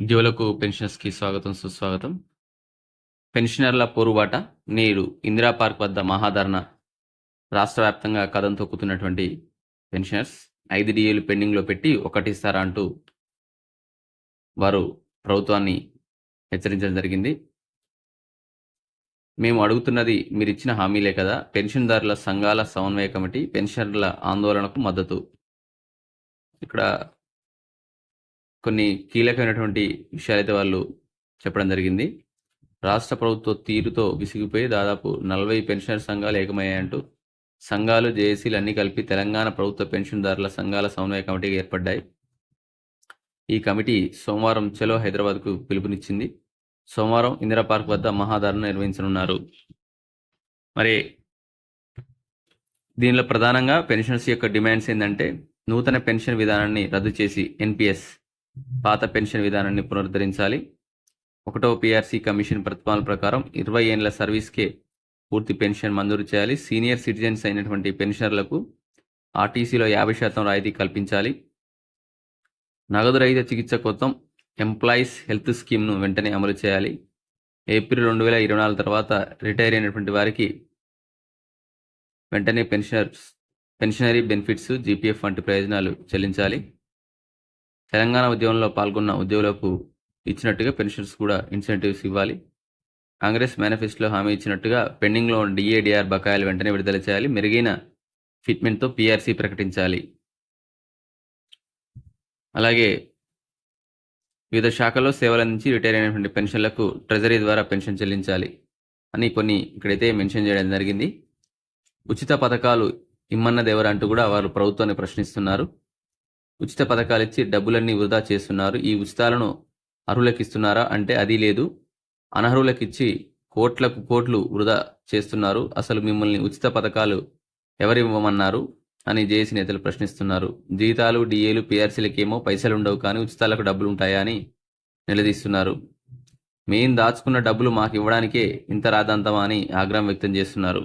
ఉద్యోగులకు పెన్షనర్స్కి స్వాగతం సుస్వాగతం. పెన్షనర్ల పోరుబాట నేడు ఇందిరా పార్క్ వద్ద మహాధరణ రాష్ట్ర వ్యాప్తంగా కథం తొక్కుతున్నటువంటి పెన్షనర్స్ ఐదు డిఏలు పెండింగ్లో పెట్టి ఒకటిస్తారా అంటూ వారు ప్రభుత్వాన్ని హెచ్చరించడం జరిగింది. మేము అడుగుతున్నది మీరు ఇచ్చిన హామీలే కదా. పెన్షన్దారుల సంఘాల సమన్వయ కమిటీ పెన్షనర్ల ఆందోళనకు మద్దతు. ఇక్కడ కొన్ని కీలకమైనటువంటి విషయాలైతే వాళ్ళు చెప్పడం జరిగింది. రాష్ట్ర ప్రభుత్వ తీరుతో విసిగిపోయి దాదాపు నలభై పెన్షనర్ సంఘాలు ఏకమయ్యాయంటూ సంఘాలు జేఏసీలు అన్ని కలిపి తెలంగాణ ప్రభుత్వ పెన్షన్దారుల సంఘాల సమన్వయ కమిటీగా ఏర్పడ్డాయి. ఈ కమిటీ సోమవారం చలో హైదరాబాద్కు పిలుపునిచ్చింది. సోమవారం ఇందిరా పార్క్ వద్ద మహాధారణ నిర్వహించనున్నారు. మరి దీనిలో ప్రధానంగా పెన్షనర్స్ యొక్క డిమాండ్స్ ఏంటంటే నూతన పెన్షన్ విధానాన్ని రద్దు చేసి ఎన్పిఎస్ పాత పెన్షన్ విధానాన్ని పునరుద్ధరించాలి. ఒకటో పిఆర్సీ కమిషన్ ప్రతిపాదన ప్రకారం ఇరవై ఏళ్ళ సర్వీస్కే పూర్తి పెన్షన్ మంజూరు చేయాలి. సీనియర్ సిటిజన్స్ అయినటువంటి పెన్షనర్లకు ఆర్టీసీలో యాభై శాతం రాయితీ కల్పించాలి. నగదు రహిత చికిత్స కోసం ఎంప్లాయీస్ హెల్త్ స్కీమ్ను వెంటనే అమలు చేయాలి. ఏప్రిల్ రెండు వేల ఇరవై నాలుగు తర్వాత రిటైర్ అయినటువంటి వారికి వెంటనే పెన్షనర్స్ పెన్షనరీ బెనిఫిట్స్ జీపీఎఫ్ వంటి ప్రయోజనాలు చెల్లించాలి. తెలంగాణ ఉద్యమంలో పాల్గొన్న ఉద్యోగులకు ఇచ్చినట్టుగా పెన్షన్స్ కూడా ఇన్సెంటివ్స్ ఇవ్వాలి. కాంగ్రెస్ మేనిఫెస్టోలో హామీ ఇచ్చినట్టుగా పెండింగ్లో ఉన్న డిఏడిఆర్ బకాయిలు వెంటనే విడుదల చేయాలి. మెరుగైన ఫిట్మెంట్తో పీఆర్సీ ప్రకటించాలి. అలాగే వివిధ శాఖల్లో సేవలందించి రిటైర్ అయినటువంటి పెన్షన్లకు ట్రెజరీ ద్వారా పెన్షన్ చెల్లించాలి అని కొన్ని ఇక్కడైతే మెన్షన్ చేయడం జరిగింది. ఉచిత పథకాలు ఇమ్మన్నదెవరు అంటూ కూడా వారు ప్రభుత్వాన్ని ప్రశ్నిస్తున్నారు. ఉచిత పథకాలు ఇచ్చి డబ్బులన్నీ వృధా చేస్తున్నారు. ఈ ఉచితాలను అర్హులకు ఇస్తున్నారా అంటే అది లేదు. అనర్హులకు ఇచ్చి కోట్లకు కోట్లు వృధా చేస్తున్నారు. అసలు మిమ్మల్ని ఉచిత పథకాలు ఎవరివ్వమన్నారు? అని జేఏసీ నేతలు ప్రశ్నిస్తున్నారు. జీతాలు డిఏలు పిఆర్సీలకేమో పైసలు ఉండవు కానీ ఉచితాలకు డబ్బులు ఉంటాయా అని నిలదీస్తున్నారు. మేం దాచుకున్న డబ్బులు మాకు ఇవ్వడానికే ఇంత రాదంతమా అని ఆగ్రహం వ్యక్తం చేస్తున్నారు